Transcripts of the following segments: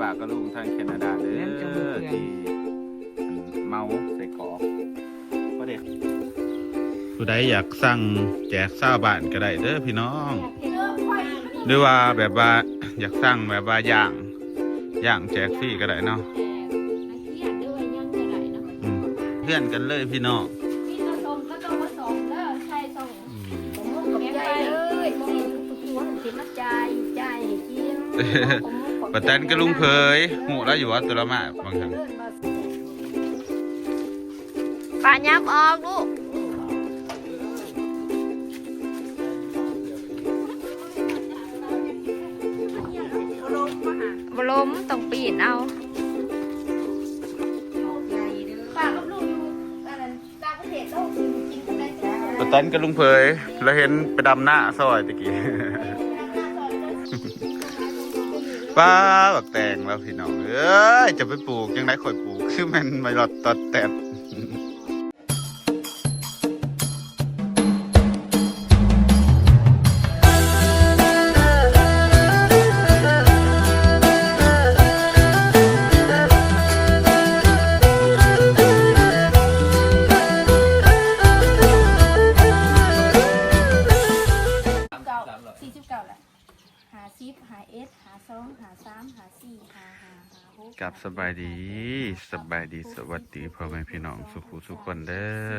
ปากกระลุงทางแคนาดาเด้อที่เมาใส่กรอกก็เด็กผู้ใดอยากสั่งแจกซาวบ้านก็ได้เด้อพี่น้อง หรือว่าแบบว่าอยากสั่งแบบว่าย่างย่างแจกฟรีก็ได้เนาะอืมเพื่อนกันเลยพี่น้องอืม ปะแตนก็ลุงเพยหูแล้วอยู่ว่าตุลมาบางครั้งปลายับออกลูกบล้มต้องปีนเอาปะแตนก็ลุงเพยแล้วเห็นไปดำหน้าซอยตะกี้ ป้าบักแตงแล้วพี่น้องเอ้ยจะไปปลูกยังไงข่อยปลูกคือมันไม่รอดตอดแตด ดีสวัสดีพ่อแม่พี่น้องสุขุสุขคนเด้อ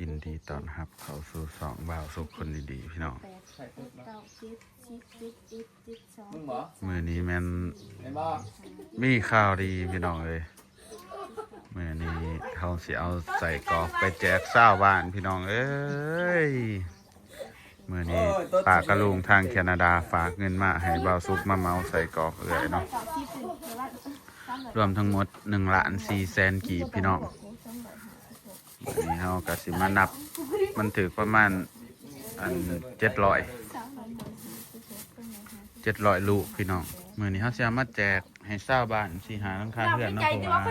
ยินดีต้อนรับ เข้าสู่สองบ่าวสุขคนดีๆพี่น้องแปดเอ็ดเก้าสิบสิบสิบเอ็ดสิบสองมึงเหรอมือนี้แม่นเห็นบ่มีข่าวดีพี่น้องเอ้ยมือนี้เขาสิเอาใส่กรอกไปแจกเศร้าวบ้านพี่น้องเอ้ยมือนี้ปากกระลุงทางแคนาดาฝากเงินมาให้บ่าวสุกมาเมาใส่กรอกเอ้ยเนาะสามสิบหนึ่งเดี๋ยวว่าสาม ร้อยรวมทั้งหมด1ล้าน4แสนกีบพี่น้องวันนี้เราก็สิมานับ มันถือประมาณอันเจ็ดร้อยเจ็ดร้อยลูกพี่น้องมือนี้เขาจะมาแจกให้เศร้าวบ้านสีหาลังคาเพื่อนเนาะเพราะว่า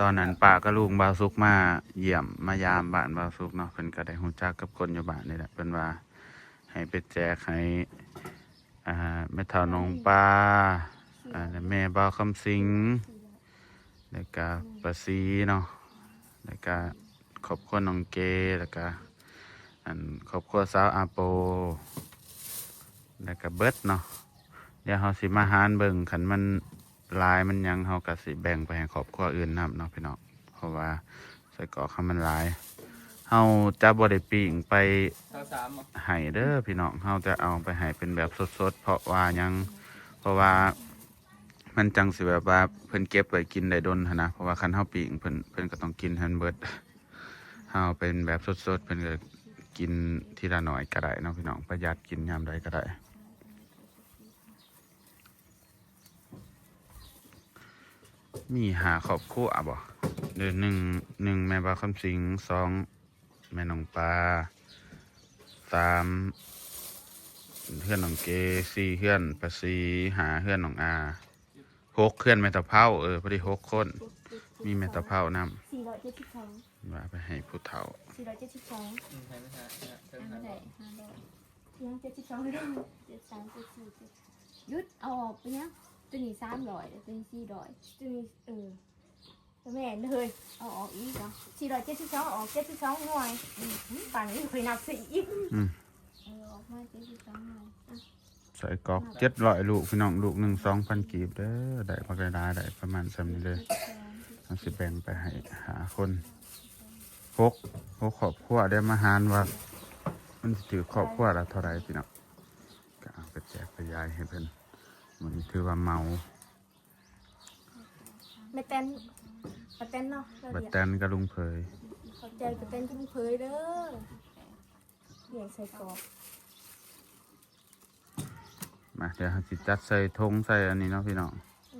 ตอนนั้นป้ากับลุงบาวซุกมาเยี่ยมมายามบ้านบาวซุกเนาะเพิ่นก็ได้ฮู้จักกับคนอยู่บ้านนี่แหละเพิ่นว่าให้ไปแจกให้อ่าแม่เฒ่าน้องปลา อ่าแม่บ่าวคำสิงแล้วก็ป้าซีเนาะแล้วก็ครอบครัวน้องเกแล้วก็อันครอบครัวสาวอาโป แล้วก็เบิร์ดเนาะเดี๋ยวเฮาสิมาหารเบิ่งขันมันลายมันยังเฮาก็สิแบ่งไปให้ครอบครัวอื่นนํเนาะพี่น้องเพราะว่าใส่กรอกเขามันลายเฮาจะบ่ได้ปิ้งไปเท่าสามเหรอให้เด้อพี่น้องเฮาจะเอาไปให้เป็นแบบสดๆ เพราะว่ายังเพราะว่า มันจังสิแบบว่าเพิ่นเก็บไว้กินได้ดนหนะเพราะว่าคันเฮาปิ้งเพิ่นเพิ่นก็ต้องกินให้มันเบิดเฮาเป็นแบบสดๆเพิ่นก็กินทีละหน่อยก็ได้เนาะพี่น้องประหยัดกินยามใดก็ได้มีหาครอบครัวบ่เดือนหนึ่งหนึ่งแม่บาคำสิงสองแม่น้องปลาสามเพื่อนน้องเกสี่เพื่อนปะสีหาเพื่อนน้องอา หกเพื่อนแม่ตะเภาเออพอดีหกคน มีแม่ตะเภานำสี่ร้อยเจ็ดสิบสองว่าไปให้ผู้เฒ่าสี่ร้อยเจ็ดสิบสองอืมใช่ไม่ใช่ใช่ใช่อันใช่ไหนห้าร้อยเพียงเจ็ดสิบสองเลยเจ็ดสามเจ็ดสี่เจ็ดยุดเอาออกไปเนี้ยตัวนี้สามร้อยตัวนี้สี่ร้อยตัวนี้เออตัวแม่เลยเอาออกอีกเหรอสี่ร้อยเจ็ดสิบสองออกเจ็ดสิบสองหน่วยอืมป่านนี้เคยนับสี่อีกอืมเออออกมาเจ็ดสิบสองหน่วยอะ ใส่กรอกเจ็ดร้อยลูกพี่น้องลูกหนึ่งสองพันกีบเด้อได้พักได้ได้ได้ประมาณสำนี้เลยต้องสิแบ่งไปให้หาคนหกหกครอบครัวได้มาหารว่า มันสิถือครอบครัวละเท่าไหรพี่น้องก็เอาไปแจกไปยายให้เพิ่นมันถือว่าเมาไม่เต้นมาเต้นเนาะเราบัดเดี๋ยวแตนกับลุงเพยขอบใจมาเต้นที่มึงเผยเด้อเลี้ยงใส่กรอบ มาเดี๋ยวเราสิจัดใส่ธงใส่อันนี้เนาะพี่น้อง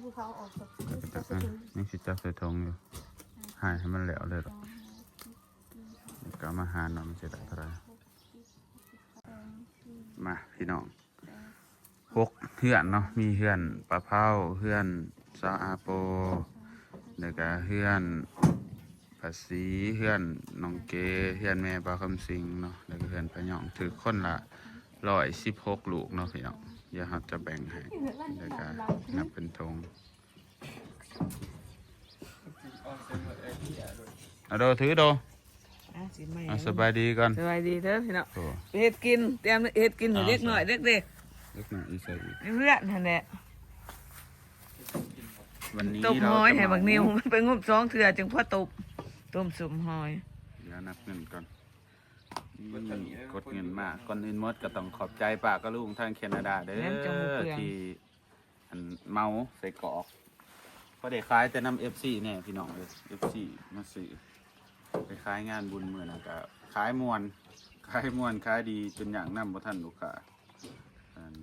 ภูเขาออกจากเดี๋ยวไปจัดสะอะถึงนี่สิจัดใส่ธงอยู่ใหายให้มันแล้วเลยหรอกเดี๋ยวก็เอามาหารเนาะมันจะได้เท่าไหรมาพี่น้องหกเพื่อนเนาะมีเพื่อนปลาเผาเพื่อนซาอาโปแล้วก็เพื่อนภาษีเพื่อนน้องเกเพื่อนแม่ปลาคำสิงเนาะแล้วก็เพื่อนพะหยองถือคนละร้อยสิบหกลูกเนาะพี่น้องเดี๋ ยวเราจะแบ่งให้แล้วก็นับเป็นธงออกเป็นหมดไอ้ที่อะด้วยเอาโดถือโดอะสิไม่เอาสบายดีก่อนสบายดีเด้อพี่น้องโอ้ไปเฮ็ดกินเตรียมเฮ็ดกินให้เด็กหน่อยเด็กเล็กหน่อยอีใส่อีกๆเพื่อนนั่นแหละวันนี้ต้มเราหอยจะให้บักนิวมาไปงมสองเถื่อจึงพอตบต้มสุมหอยเดี๋ยวนับเงินก่อนนี่ กดเงินมาก่อนอื่นหมดก็ต้องขอบใจป้าก็ลุงทางแคนาดาเด้แม่นจังหวัดอเปลืองที่อันเมาใส่กรอกพอได้ขายแต่นำเอฟซีเนี่ยพี่น้องเลยเอฟซีมาซื้อไปขายงานบุญเมื่อนะก็ขายมวนขายมวนขายดีจนอย่างนำบ่ทันลูกค้าอัน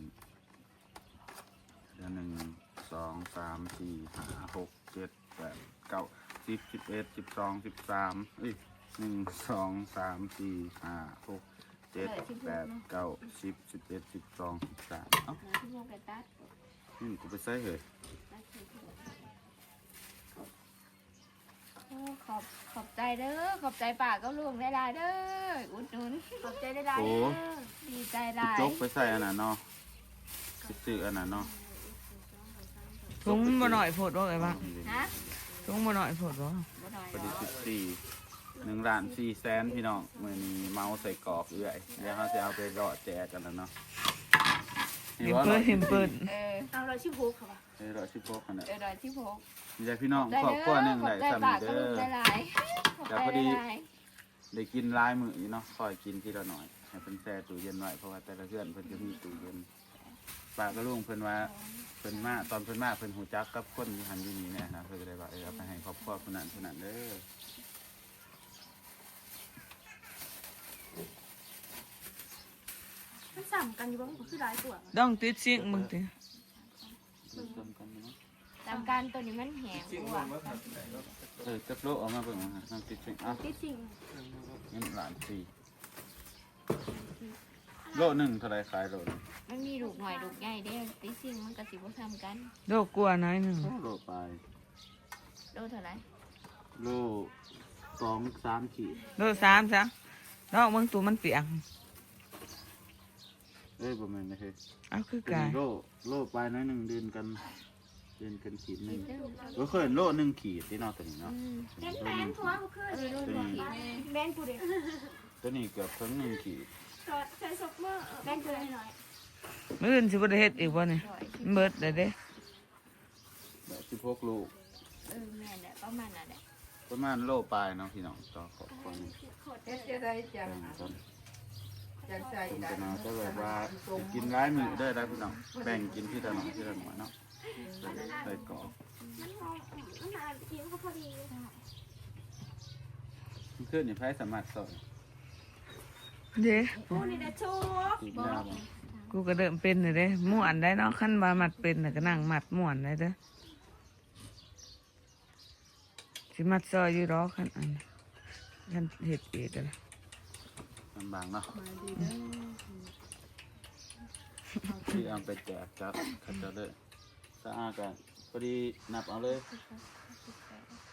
เดือนหนึ่งสองสามสี่ห้าหกเจ็ดแปดเก้าสิบสิบเอ็ดสิบสองสิบสามเอ้ย หนึ่งสองสามสี่ห้าหกเจ็ดแปดเก้าสิบสิบเอ็ดสิบสองสิบสามเอ้าที่โมกตัดนี่กูไปใส่เหยโอ้ขอบขอบใจเด้อขอบใจป่าก็ลุงได้ลายเด้ออุดหนุนขอบใจได้ลายโอ้เด้อดีใจกูลายจกไปใส่อันนั้นเนาะสิซื้ออันนั้นเนาะถุงบ่หน่อยโพดบ่ไอ้บ้างฮะถุงบ่หน่อยโพดบ่บ่หน่อยพอหรดีอกสิบสี่ หนึ่งล้านสี่แสนพี่น้องมือนี้เมาใส่กรอบเอื่อยเดี๋ยวเขาจะเอาไปรอแจกกันแล้วเนาะเห็นเปิ้นเห็นเปิ้นเออเอาเราชื่อโฮกค่ะวะเออรอชิบพกกันนะเออดอยที่พกมีใจพี่น้องได้ครอบเด้อครัวหนึ่งขอได้บใจสามีป่าก็เด้ลุงอ ได้ลายขอบแต่ใจพอดีได้ลายได้กินหลายมืออยู่เนาะคอยกินทีละหน่อยให้เพิ่นแช่ตู้เย็นไว้เพราะว่าแต่ละเพื่อนเพิ่นจะมีตู้เย็นป้าก็ลุงเพิ่นว่าเพิ่นมาตอนเพิ่นมาเพิ่นหูจักกับคนที่หันอยู่นี่เนี่ยนะเพิ่นก็เลยว่าเออเอาไปให้ครอบครัวคนนั้นคนนั้นเด้อ มันสั่งกันอยู่บ้างคือหลายตัวดองติดซิงมึงติเริ่มต้นกันเนาะตามการตัวนี้มันแหงจริงกมัว่านว่าทำไหนก็เออจับโลออกมาเบิ่งนะน้ำติดชิงอะติดสิ่งเงินหลานสี่โลหนึ่งเท่าไรขายโลหนึ่งมันมีลูกหน่อยลูกใหญ่เด้อติสิ่งมันก็สิบ่ซ้ำกันโลกกลัวน้อยหนึงโลไปโลเท่าไหร่โลสองสามขีดโลสามซะดอกมึงตัวมันเปียก เอ้ยประมาณนี้คือเอาคือเป็นกันโลโลไปน้อยหนึ่งเดือนกัน เดือนกันขีดหนึ่งก็เคยเห็นโลหนึ่งขีดที่นอกตัวนี้เนาะแบนแบนทัวร์กูเคยเออโลตัวหนึ่งนี้แบนกูเด็กตัวนี้เกือบทั้งหนึ่งขีดจอดใช้ซกเมอร์แบนกูเลยหน่อยมื้ออื่นสิบ่ได้เฮ็ดอีกบ่นี่ร้อยมันเบิดได้เด้แบบสิบหกลูกเออแม่นแหละประมาณนั้นแหละประมาณโลปลายเนาะพี่น้องต่อขอบคนนี้เฮ็ดจะได้จัง แบ่งกัน จังใส่ผมจะมาก็แบบว่าจะกินร้ายมือได้ได้พี่น้องแบ่งกินที่ละหน่อยที่ละหน่อยเนาะใส่กรอบมันหอมมันอ่านกินก็พอดีเพื่อนอย่าแพ้สามารถสอนเด้กูนี่นะชูกินได้บ่กูก็เดิมเป็นเลยเด้ม่วนได้เนาะขั้นว่ามัดเป็นน่ะก็นั่งมัดม่วนได้เด้อสิมัดซอยอยู่ดอกขั้นอันขั้นเฮ็ดเองกัน ลำบากเนาะที่เอาไปแจกจับขัดจะเลยสะอาดกันพอดีนับเอาเลย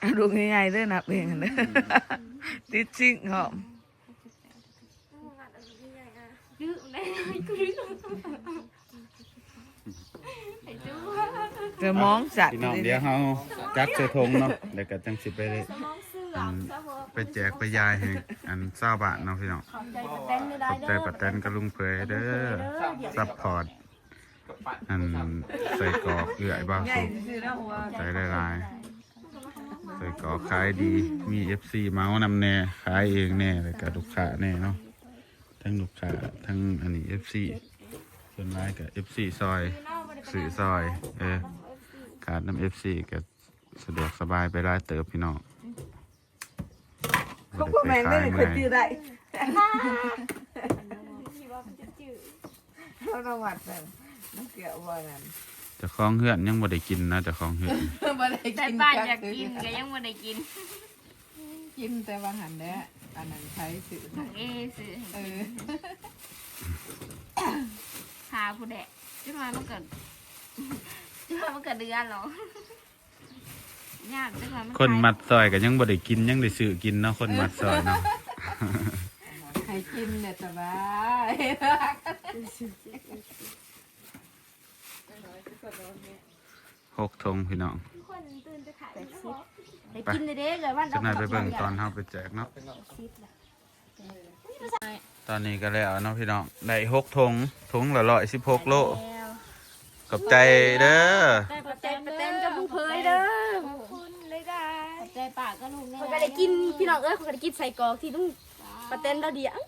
เอาลูกใหญ่ๆเด้อนับเองเด้อติดซิงหอมดื้อแม่กูดื้อจะมองสัตว์พี่น้องเดี๋ยวเขาจักเสื้อทงเนาะเดี๋ยวก็จังสิไปเลยสม อันไปแจกไปยายให้อันเศร้าบาทเนาะพี่น้องขอบใจกับเต้นได้ขอบใจปัดแตนกับลุงเผยเด้อซัพพอร์ตอันใส่กรอกเอื่อยบ้าสุกซื่อๆแล้วหัวใส่ได้หลายใส่กรอกขายดีมี FC เมาส์นำแน่ขายเองแน่เลยกับลูกค้าแน่เนาะทั้งลูกค้าทั้งอันนี้ FC ส่วนรายกับ FC ซอยสื่อซอยเออขาดน้ำ FC ก็สะดวกสบายไปได้เติบพี่น้อง เขาบ่แม่นได้คนชื่อได้ที่ว่ามันจะจืดเขาระวัดแบบน้ำเกลือบ่นั่นเจะคล้าของเฮือนยังบ่ได้กินนะเจะคล้าของเฮือนบ่ได้แต่กินป้าอยากกินก็ยังไม่ได้กิน กินแต่ว่าหันแด้อันนั้นใช้สื่อเอซื้อเออพาผู้แดะจะมามันเกิดจะมามันเกิดเดือนเหรอ ยากจังเลยมันคนมัดซอยก็ยังบ่ได้กินยังได้ซื้อกินเนาะคนมัดซอยเนาะให้กินเนี่ยสบายหกทงพี่น้องคนตื่นจะขายไปกินเด้ๆเลยว่าจะนายไปเบิ่งตอนเฮาไปแจกเนาะตอนนี้ก็แล้วเนาะพี่น้องได้หกทงทงละร้อยสิบหกโลขอบใจเด้อได้ประเต็นประเต็นกับผู้เพยเด้อ คุณเลยได้ ใจ ปากก็ลุงคนก็ได้กินพี่น้องเอ้ยคนก็ได้กินใส่กรอกที่ต้องประเต็นเราเดียว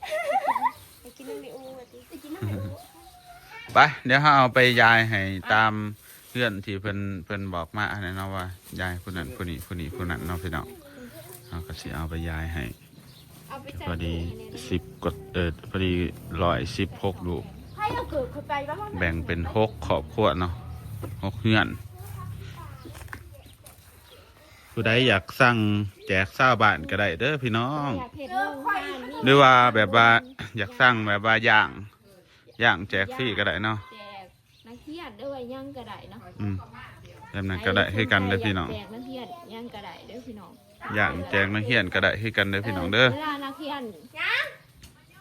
ไปกินน้ำดิอูไปกินน้ำดิอูไปเดี๋ยวเฮาเอาไปยายให้ตามเพื่อนที่เพิ่นเพิ่นบอกมาอันนั้นเนาะว่ายายผู้นั้นผู้นี้ผู้นี้ผู้นั้นเนาะพี่น้องเฮาก็สิเอาไปยายให้เอาไปใส่พอดีสิบกดเออพอดีร้อยสิบหกลูกให้เราเกิดคนไปบ้างแบ่งเป็นหกขอบขวดเนาะหกเฮือน ผู้ใดอยากสั่งแจกเศร้าบ้านก็ได้เด้อพี่น้อง อยากเห็นลุงงานนี่หรือว่าแบบว่าอยากสั่งแบบว่าย่างย่างแจกฟรีก็ได้เนาะแจกนักเทียนด้วยยังกระไดเนาะอืมแบบนั้นก็ได้ให้กันเด้อพี่น้องแจกนักเทียนยังกระไดเด้อพี่น้องย่างแจกนักเฮียนก็ได้ให้กันเด้อพี่น้องเด้อเวลานักเทียน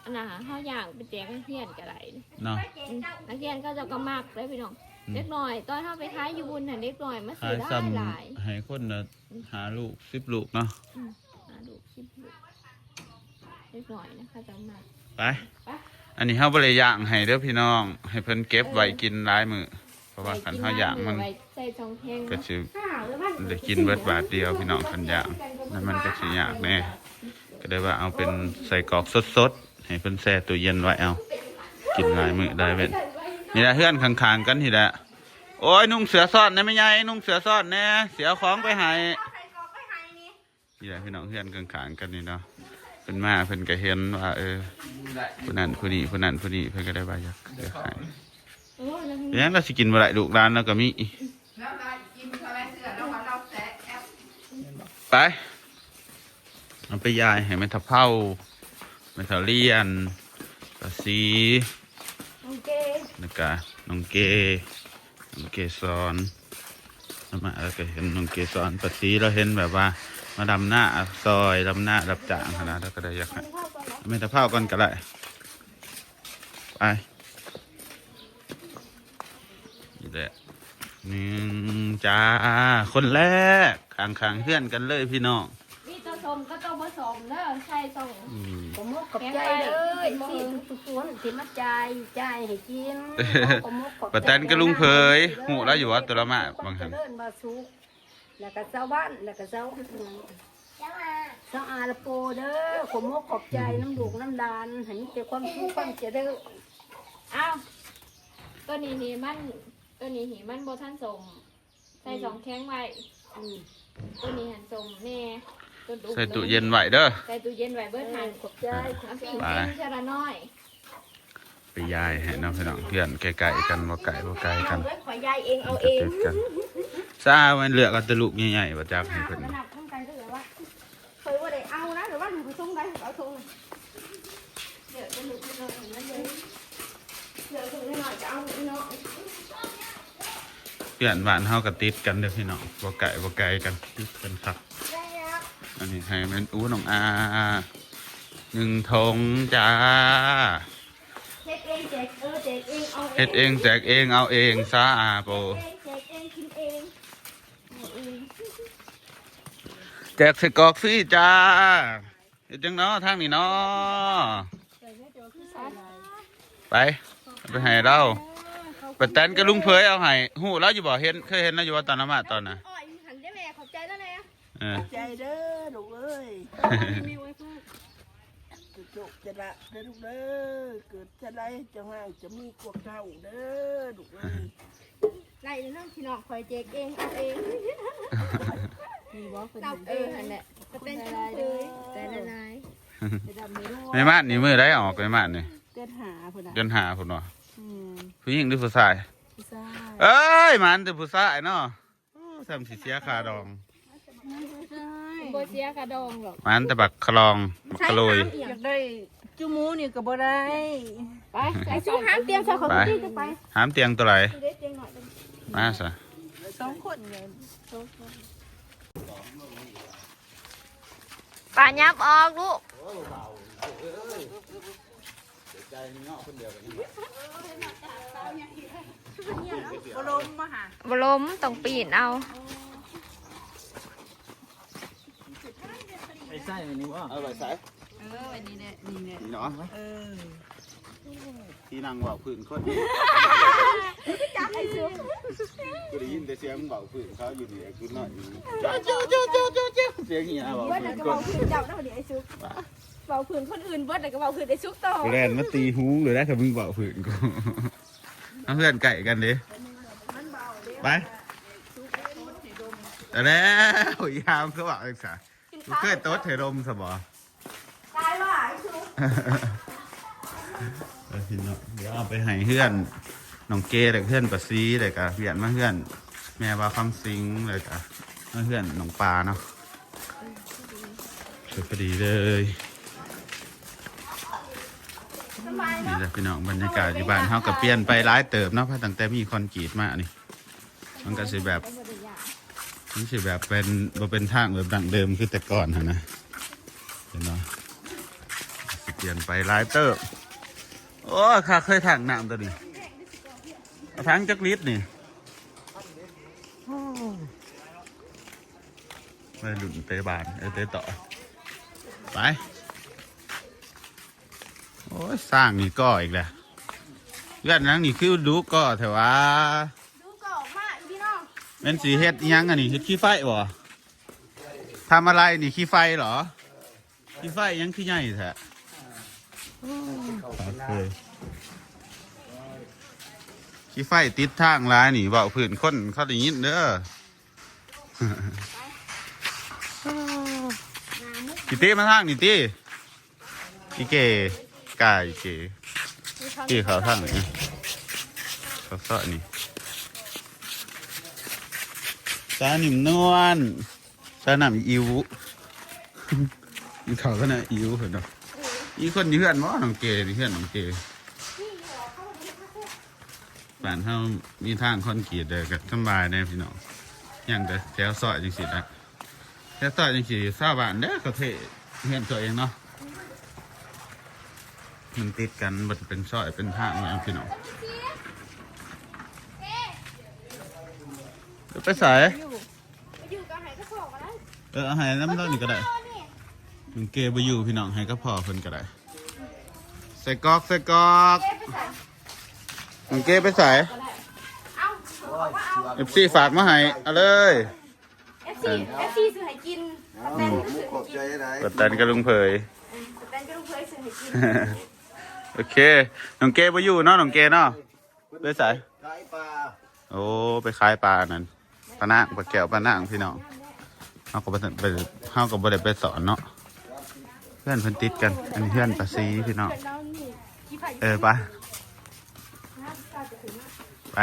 อันน่ะเฮาย่างไปแจกนักเทียนกระไดเนาะอืมนักเทียนก็จะก็มักเด้อพี่น้องอืม เล็กน้อย ตอนเฮาไปขายอยู่บุญน่ะเล็กน้อยมาหาซื้อได้ซ้หลายำให้คนน่ะหาลูกสิบลูกเนาะหาดูคิดดูเล็กน้อยนะคะจะมักไป อันนี้เฮาบ่ได้ย่างให้เด้อพี่น้อง ให้เพิ่นเก็บไว้กินหลายมื้อเพราะว่าคันเฮาย่างมันไว้ใส่ทองแท่งก็สิได้กินเบิดบาทเดียวพี่น้องคันย่างแล้วมันก็สิยากแน่ก็ได้ว่าเอาเป็นใส่กรอกสดๆให้เพิ่นแช่ตู้เย็นไว้เอา กินหลายมื้อได้เว้นนี่ นี่แหละเฮือนข้างๆกันนี่แหละโอ้ยนุ่งเสือซ่อนได้ไหมยายนุ่งเสือซ่อนแน่เสียของไปให้นี่แหละพี่น้องเฮือนข้างๆกันนี่เนาะเพิ่นมาเพิ่นก็เห็นว่าเออผู้นั้นผู้นี้ผู้นั้นผู้นี้เพิ่นก็ได้ว่าอยากอยากให้โอ้ยแล้วเลี้ยงเราสิกินบ่ได้ลูกร้านแล้วก็มีไปเอาไปยายให้แม่ทับเผาแม่ทับเลียนปาสีโอเค แล้วก็น้องเกน้องเกสอนแล้วมาแล้วก็เห็นน้องเกสอนปาสีเราเห็นแบบว่า มาดำหน้าซอยดำหน้ารับจ้างขนาดแล้วก็ได้อยากให้แม่ทับเผาก่อนก็ได้ไปนี่แหละหนึ่งจ้าคนแรกขางขางๆเพื่อนกันเลยพี่น้อง มีตัวสมก็ต้องผสมเด้อใช่ต้องอืมผมมุกขอบใจเลยที่ทุกคนที่มาจ่ายจ่ายให้กินปะแตนก็ลุงเผยหูแล้วอยู่ว่าตัวละมาบางคหันนเดินมาสุกแล้วก็เจ้าบ้านแล้วก็เจ้าเจ้าอาละโปเด้อผมมุกขอบใจน้ำดูกน้ำดานให้มีแต่ความสุขความเจริญอ้าวตัวนี้นี่มันตัวนี้นี่มันโบท่านสมใส่สองแข้งไว้อืมตัวนี้หันสมแน่ตัวดุ ใส่ตู้เย็นไว้เด้อ ใส่ตู้เย็นไว้เบิดหันขอบใจขอบเอาใจสิ่งกินเชละน้อยไปยายให้น้องพี่น้องเพื่อนไกลๆกันบ่ไกลบ่ไกลกันเอาไว้ขอยายเองเอาเองติดกันซามันเลือกเอาแตะลุกใหญ่ๆบ่จักให้เพิ่น ขนาดทั้งกันก็เลยว่าเคยว่าได้เอานะหรือว่าหนูไปส่งได้เอาส่งเดี๋ยวจะหนูไปนอนนั่นเลยเดี๋ยวส่งให้หน่อยจะเอาหน่อยเพื่อนบ้านเฮาก็ติดกันเด้อพี่น้องบ่ไกลบ่ไกลกันติดกันครับ ได้แล้ว อันนี้ให้แม่นอู้น้องอาหนึ่งทงจ้าเช็คเองแจกเออแจกเองเอาเฮ็ดเองแจกเองเอาเองซาอาโปเองแจกเองกินเองเอาเองแจกใส่กรอกฟรีจ้าเฮ็ดจังเนาะทางนี้เนาะไปเอาไปให้เราปะแตนกับลุงเผยเอาให้หูแล้วอยู่บ่เห็นเคยเห็นแล้วอยู่ว่าตอนน้ำมาตอนน่ะ เออ ใจเด้อลูกเอ้ยมีไว้พ่อจุจุจะละเด้อลูกเด้อเกิดจะไรจะง่ายจะมีกวกเท่าเด้อลูกเอ้ยไล่เลยน้องพี่น้องคอยแจกเองเอาเองมีบ่เพิ่นเราเอเอออหันแหละจะเป็นจังเลยแต่ละนายไปดำไม่รู้ในม่านนี่มือได้ออกในม่านนี่เกิดหาพุ่นน่ะเดินหาพุ่นเนาะอืมผู้หญิงหรือผู้ชายผู้ชายเอ้ยมันแต่ผู้ชายเนาะโอ้ทำสิเสียคาดอง โบเสียกระดองหรอกมันแต่บักคลองบักกะโลย อยากได้จุหมูนี่ก็บ่ได้ไปไอ้ชูหามเตียงใส่ของพี่จะไปหามเตียงตัวไหนเด็ดเตียงหน่อยมาซะสองคนไงป่ายับออกลูกใจนี่เงาะคนเดียวกันนี่บรมมาหาบล้มต้องปีนเอา ไอ้ไส้อันนี้ว่าเอาไปใส่เอออันนี้เนี่ยนี่เนี่ยนี่เนาะเออที่นั่งเบาพื้นคนกูได้ยินแต่เสียงเบาพื้นเขาอยู่ดีกูน้อยเจ้าเจ้าเจ้าเจ้าเจ้าเสียงเหี้ยเบาเบิดพื้แล้วนก็คเบานผืนเจ้านะวันนี้ไอ้ซุกเบาผืนคนอื่นเบิดแล้วก็เบาผืนไอ้ซุกต่อกูแล่นมาตีหูเลยได้ถ้ามึงเบาพื้นกูเอาเพื่อนไก่กันดิไปแต่แล้วยามเขาบอกอีกสะกูเคยโต๊ดเทรมสบอตายว่ะไอ้ซุกเออพี่น้องเดี๋ยวเอาไปให้เพื่อนน้องเกดเพื่อนปะซีเลยกะเพื่อนมาเพื่อน แม่ว่าคำซิงเลยกะมาเพื่อนน้องปลาเนาะสวยพอดีเลยนี่แหละพี่น้องบรรยากาศที่บ้านเขากับเปลี่ยนไปร้ายเติบเนาะเพราะตั้งแต่มีคอนกรีตมานี่มันก็สิแบบมั นสิแบบเป็นบ่เป็นทางแบบดั้งเดิมคือแต่ก่อนหั้นะเห็นเนาะเปลี่ยนไปร้ายเติบโอ้ข้าเคยถังน้ำตัวนี้ถังจักลิตรนี่โอ้ไปหลุนเตะบานเอเตะต่อ ไป โอ้ยสร้างนี่ก่ออีกแล้วเลื่อนนังนี่คือดูก่อแถวว่า ดูก่อนมาอีพี่น้อง เป็นสีเฮ็ดอิหยังอันนี้เฮ็ดขี้ไฟบ่ทำอะไรนี่ขี้ไฟเหรอ ขี้ไฟอิหยังขี้ใหญ่แท้เคขี้ไฟติดทางร้ายนี่เบาผื่นคนเขาได้ยินเด้อกิเต้มาทางนี่ตีอีเกกายเกตีเขาทางนี่เขาเสาะนี่ ตานิมนวลตาหนำอิวอีเขาก็น่ะอิวเห็นเนาะอีคนอยู่เพื่อนว่าน้องเกนี่เพื่อนน้องเกบ้านเฮามีทางคอนกรีตเด้อก็สบายแน่พี่น้องอย่างแต่แถวซอยจังสินะแถวซอยจังสิชาบ้านเด้อก็เทเห็นตัวเองเนาะมันติดกันบ่ได้เป็นซอยเป็นทางอย่างพี่น้องไปใส่ไปอยู่กับไหนก็สอกกันแล้ว เออเอาให้น้ำร้อนนี่ก็ได้นี่มึงเกบอยู่พี่น้องให้ก็พอเพิ่นก็ได้ใส่กอกใส่กอกเอ๊ะไปใส่มึงเกไปใส่เอาบอกว่าเอาเอฟซีฝากมาให้เอาเลย FC FC ซื้อให้กินสแตนก็ซื้อให้กินกดตันกับลุงเผยสแตนก็ลูกเคยซื้อให้กินโอเคน้องเกบอยู่เนาะน้องเกเนาะไปใส่ไก่ปลาโอ้ไปขายปลานั่นปลานางปลาแก้วปลานางพี่น้อง เฮาก็บ่ได้ไปเฮาก็บ่ได้ไปสอนเนาะเพื่อนเพิ่นติดกัน อันนี้เพื่อนปลาซีพี่น้องเป็นน้องนี่กี่ไผ่เออไปนะก้าวจะถึงนะไป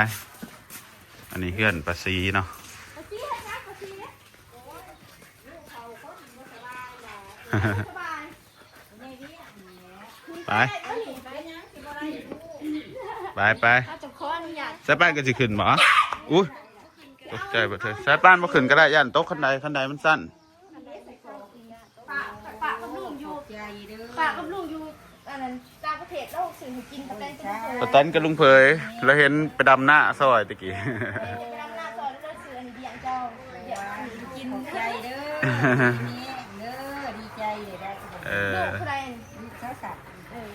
อันนี้เพื่อนปลาซีเนาะมาซีให้นะมาซีนะสบายไปเอ้ยไปยังสิบ่ได้ไปไปถ้าจะขออนุญาตสายป้านก็สิขึ้นหมออุ้ย ตกใจบ่เธอสายป้านบ่ขึ้นก็ได้ย่านโต๊ะคันใดคันใดมันสั้นปะปะกับลุงอยู่ปะกับลุงอยู่อันนั้นต่างประเทศแล้วสื่อให้กินกับแตงจะไม่เคยปะตันกับลุงเผยแล้วเห็นไปดำหน้าซอยตะกี้ไปดำหน้าซอยแล้วเราสื่ออันเดียงเจ้าเดียวอันนี้กินใจเด้อเด้อดีใจเลยได้เอลูกใครลูกสาวสัตว์เออ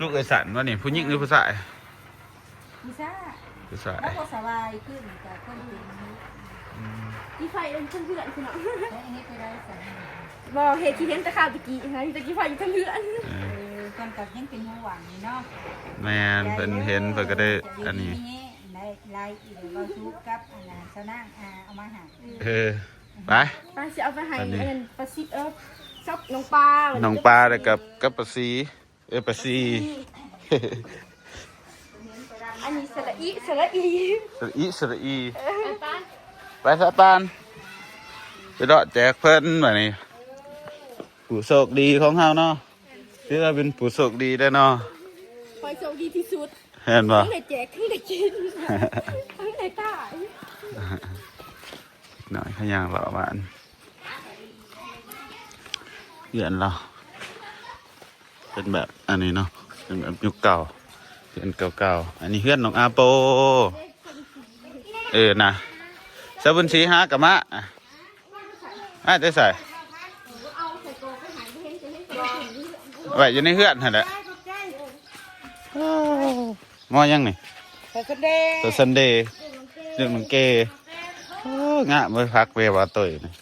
ลูกเอยสันว่านี่ผู้หญิงหรือผู้ชาย ผู้ชายแล้วก็สบายขึ้นจากคนอื่นนี้กี่ไฟเป็นเพื่อนๆคือเนาะแล้วอันนี้ไปได้สันบอกเหตุที่เห็นแตะข่าวตะกี้นะตะกี้ไฟอยู่ทั้งเพื่อนเอเอออคนกับยังเป็นหัวหวังนี่เนาะแม่นเพิ่นเห็นเพิ่นก็ได้อันนี้ ไล่ไล่อีกเราชุกกับอันนั้นชนะอาเอามาหาเออ ไปป้าจะเอาไปให้อันนี้อันนั้นปลาซิเออชอบน้องปลาน้องปลาแล้วกับกับปลาซี เออปลาซี อันนี้สระอีสระอีสระอีสระอีป้าไปสะปานไปเดาะแจกเพิ่นแบบนี้ผู้โชคดีของเฮาเนาะที่เราเป็นผู้โชคดีได้อเนาะคอยโชคดีที่สุดเห็นปะทั้งได้แจกทั้งได้กินทั้งได้ตายหน่อยขยังเราบ้านเหือนเราเป็นแบบอันนี้เนาะเป็นแบบยุคเก่า เพื่อนเก่าๆ อันนี้เพื่อนน้องอาโป เออนะสบุนสีหากะมะอะอะได้ใส่เอาใส่โกไปหายไปเห็นจะเห็นตัวไว้อยู่ในเฮือนหั่นแหละงอยังนี่แต่ก็เด้ตัวซันเดย์เรื่องมังเกโอ้งะมือพักเววาตุยนี่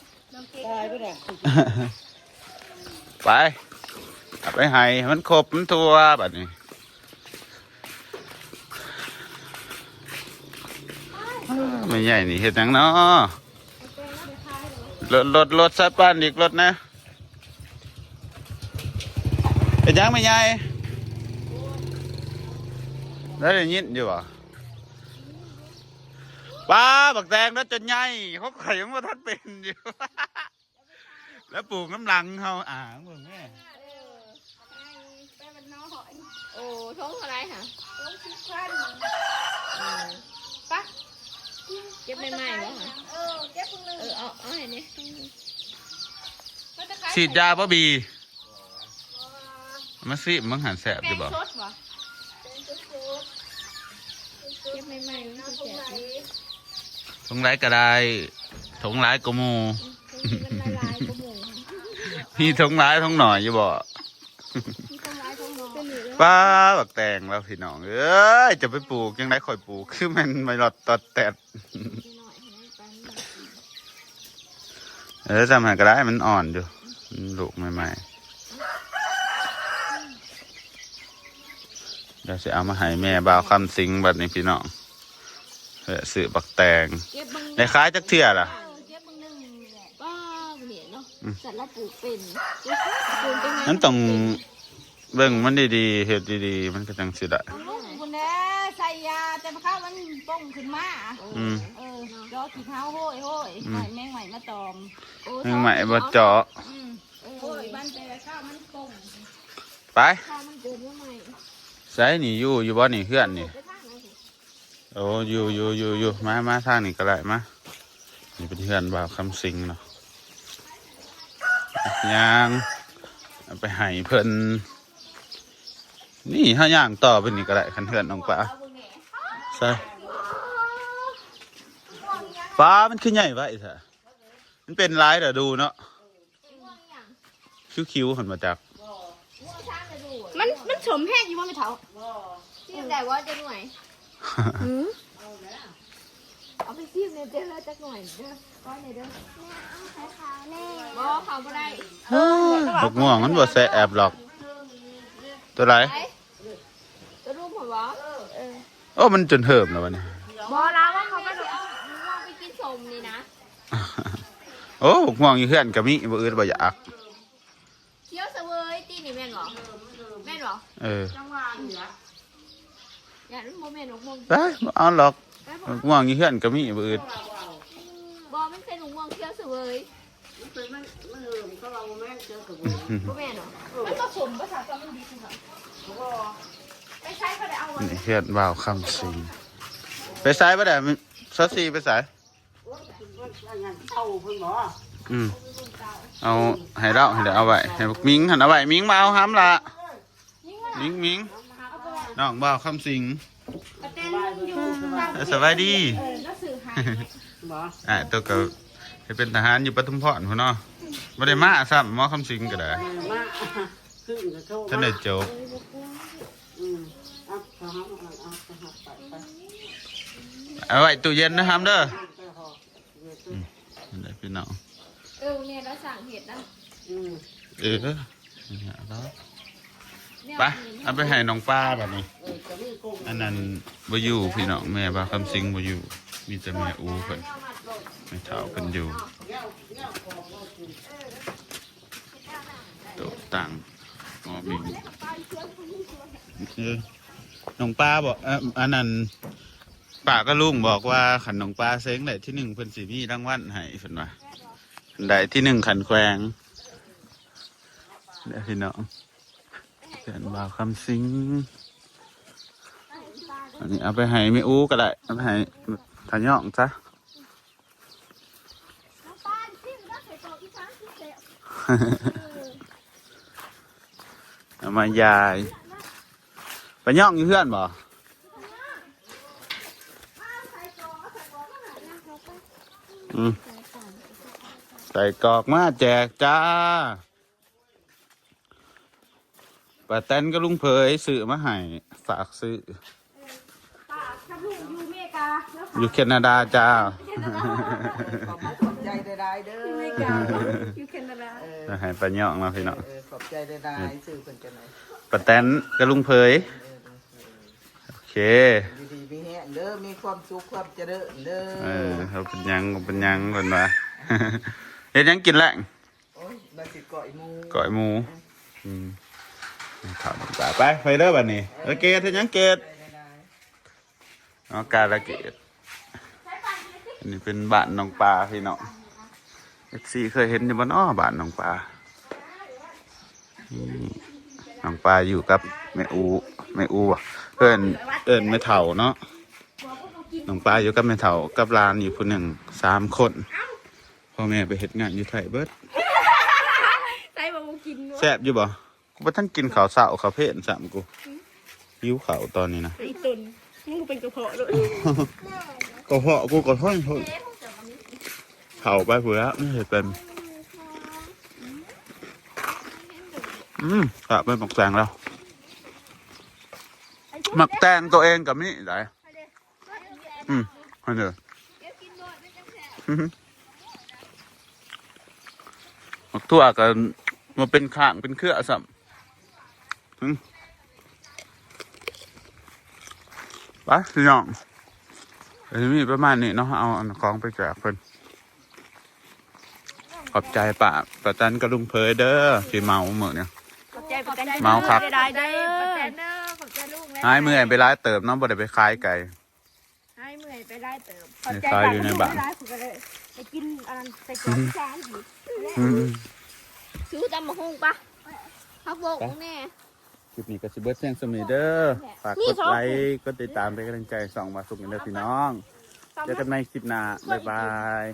ตายไปแล้วไปเอาไปให้มันครบมันทั่วแบบนี้ ไม่ใหญ่นี่เห็ดหยังเนาะรถรถรถสัตว์ป้านอีกรถนะเห็ดหยังไม่ใหญ่แล้วได้ยินอยู่บ่ป้าบักแดงนั่นจนใหญ่เขาไข่ยังว่าท่านเป็นอยู่ แล้วปลูกน้ำลังเขาอ่าเบิ่งแม่โอ้ท้องอะไรค่ะต้องคิดขั้นปะ เก็บใหม่ๆวะค่ะเออเก็บคนหนึ่งเออเอาเอาให้เนี่ยมันจะขายฉีดยาป่ะบีมาสิมึงหันแสบแกอยู่งบ่สดวะเก็บใหม่ๆมันจะแจกทงไรก็ได้ทงไรก็หมูมันละลายก็หมูพี่ทงไรทงหน่อยอยู่บ่ที่ต้อง ป็นหนึ่งป้าบักแตงแล้วพี่น้อง เอ้ย จะไปปลูกยังไงข่อยปลูก คือมันไม่หลอดตอดแตดเออจำหันก็ได้มันอ่อนอยู่มันลูกใหม่ๆเดี๋ยวจะเอามาให้แม่บ่าวคำสิงบัดนี้พี่น้องเออซื้อบักแตงเก็บบังในคล้ายจักเทื่อล่ะเก็บบังหนึ่งแหละป้าเห็นเนาะอืมสัตว์ละปลูกเป็นปลูกเป็นไงนั้นต้อง เบิ่งมันดีๆเฮ็ดดีๆมันก็จังสิได้เอาลูกคนนี้ใส่ยาแต่มาเข้ามันป้องขึ้นมาอืม เออดอกขี้เท้าโห้ยโห้ยอืมหอยแมงใหม่มาตอมแม่งใหม่บ่เจาะอืมโห้ยบ้านแต่ข้าวมันป้องไปข้าวมันเกิดเมื่อไหร่ใส่นี่อยู่อยู่บ่นี่เพื่อนนี่ ไปทางไหนสิโอ้อยู่อยู่อยู่อยู่มามาทางนี้ก็ได้มานี่เป็นเพื่อนบ่าวคำสิงเนาะย่างเอาไปให้เพิ่น นี่ถ้าย่างต่อไปนี่ก็ได้คันเพื่อนน้องปลาใส่ปลามันคือใหญ่ไว้ซะมันเป็นลายเดี๋ยวดูเนาะคิ้วๆหันมาจาก มันมันสมแห้งอยู่ว่าไม่เท่าซีมได้ว่าจะหน่วยเอาไปซีมเนี่ยเจอแล้วจักหน่วยเด้อก้อนเนี่ยเด้อบ่เขาบ่ได้บกม่วงมันบ่แสแอบหรอก ตัวไรไปจะรูปผมบ่เออโอ้มันจนเหิมแล้ววะเนี่ยบ่แล้วว่าเขาไปเอาว่าไปกินสมนี่นะ โอ้บกม่วงอยู่เพื่อนกับมิบ่อื่นบ่อยากเคี้ยวเสวยตีนี่แม่นบ่แม่นบ่เอออย่านั้นบ่แม่นหนกมงไปบ่เอาหรอกไปบกม่วงอยู่เพื่อนกับมิบ่อื่นบ่มันเป็นหนกมงเคี้ยวเสวย บ่แม่นหรอมันก็สมภาษาตอนมันดีสุดค่ะไปใช้เขาได้เอาไว้นี่เพื่อนบ่าวคำสิงไปสายบ่ได้มันซอสซีไปสายเอาเพิ่นบ่อืมเอาให้เราให้เดี๋ยวเอาไว้ให้บักมิงหันเอาไว้มิงมาเอาห้ำละมิงมิงน้องบ่าวคำสิงกระเต้นอยู่ตามเออสบายดี เออแล้วสื่อหาบ่อ่าตัวก็ ให้เป็นทหารอยู่ปทุมพรพุ่นเนาะบ่ได้มาซ้ำหมอคำสิงก็ได้มาขึ้นก็โทษท่านได้จบอืมเอาเอาเอาเอาเอาไปไปเอาไว้ตู้เย็นนะครับเด้อไปหอนั่นแหละพี่น้องเออเนี่ยเราสั่งเห็ดนะอืมเออเนี่ยเนาะเนี่ยไปเอาไปให้น้องป้าแบบนี้ เออจะมีกุ้ง อันนั้นบ่อยู่พี่น้องแม่บ่าคำสิงบ่อยู่มีแต่แม่อูเพิ่น แม่เฒ่าเพิ่นอยู่ตกตังงอบิงคือน้องป้าบอกอันนั้นป้าก็ลุงบอกว่าขันน้องป้าเซ้งได้ที่หนึ่งเพิ่นสิมีรางวัลให้เพิ่นว่าได้ที่หนึ่งขันแควงเดี๋ยวพี่น้องเพื่อนบ่าวคำสิงอันนี้เอาไปให้ไม่อู้ก็ได้เอาไปให้ทายองจ้ะ ป้านซิ่งก็ใส่ตัวอีสานที่เสะ เอา มายายไปย่องอยู่เพื่อนบ่อืมใส่กรอกมาแจกจ้าป้าแตนก็ลุงเผยซื้อมาให้ฝากซื้อป้าทำลูกอยู่อเมริกาแล้วอยู่แคนาดาจ้า ขอบขอบใจได้ๆเด้อ จะให้ปลาย่องเนาะพี่เนาะเออขอบใจได้ๆสื่อเพิ่นจังได๋ป้าแตนก็ลุงเผยโอเคอยู่ดีมีแฮงเด้อมีความสุขความเจริญเด้เอออเขาเป็นหยังเขาเป็นหยังคนว่าเฮ็ดหยังกินแหละโอ้ยมาสิก่อยหมูก้อยหมูอืมถามตาไปไปเด้อบัดนี้เออเกดเฮ็ดหยังเกดเอาการละเกดอันนี้เป็นบ้านน้องปลาพี่น้อง เอ็กซี่เคยเห็นอยู่บ่เนาะบ้านน้องปลานี่น้องปลาอยู่กับแม่อูแม่อูอะเอิ้นเอิ้นแม่เฒ่าเนาะน้องปลาอยู่กับแม่เฒ่ากับหลานอยู่ผู้หนึ่งสามคนพ่อแม่ไปเฮ็ดงานอยู่ไทยเบิดใส่บะหมูกินวะแซ่บอยู่บ่กูบ่ทันกินข้าวเช้าข้าวเพลนสามกูหิวข้าวตอนนี้นะอีตุนมึงเป็นกระเพาะด้วยก็เพาะกูก็ท้อนท้อน เผาไปเผื่อไม่เห็นเป็นอืมกะไปหมักแตงแล้วหมักแตงตัวเองกับนี่ไหนอืมอันเดียวหมักทั่วกันมาเป็นข้างเป็นเครือสัมไปพี่น้องเอ้ยมีประมาณนี้เนาะเอาของไปแจกเพิ่น ขอบใจป่ะประจันกระลุงเพยเด้อที่เมาเหมือเนี่ย ขอบใจประกันเมาครับได้เด้ขอบอใจเด้อขอบใจลูกนะหายเมื่อยไปร้ายเติมเน้องบ่ได้ไปคายไก่ให้เมื่อยไปได้เติมขอบใจใส่อยู่ในบ้านได้ผมก็เลยไปกินอันนั้นใส่กรอกจานอีกอืมซื้อตำมะฮุ่งปะพักโบกมึงแน่คลิปนี้ก็สิเบิร์ดเสียงสมีเด้อฝากกดไลค์กดติดตามเป็นกำลังใจส่องมาสุกกันเด้อพี่น้อง เจอกันในคลิปหน้า บ๊ายบาย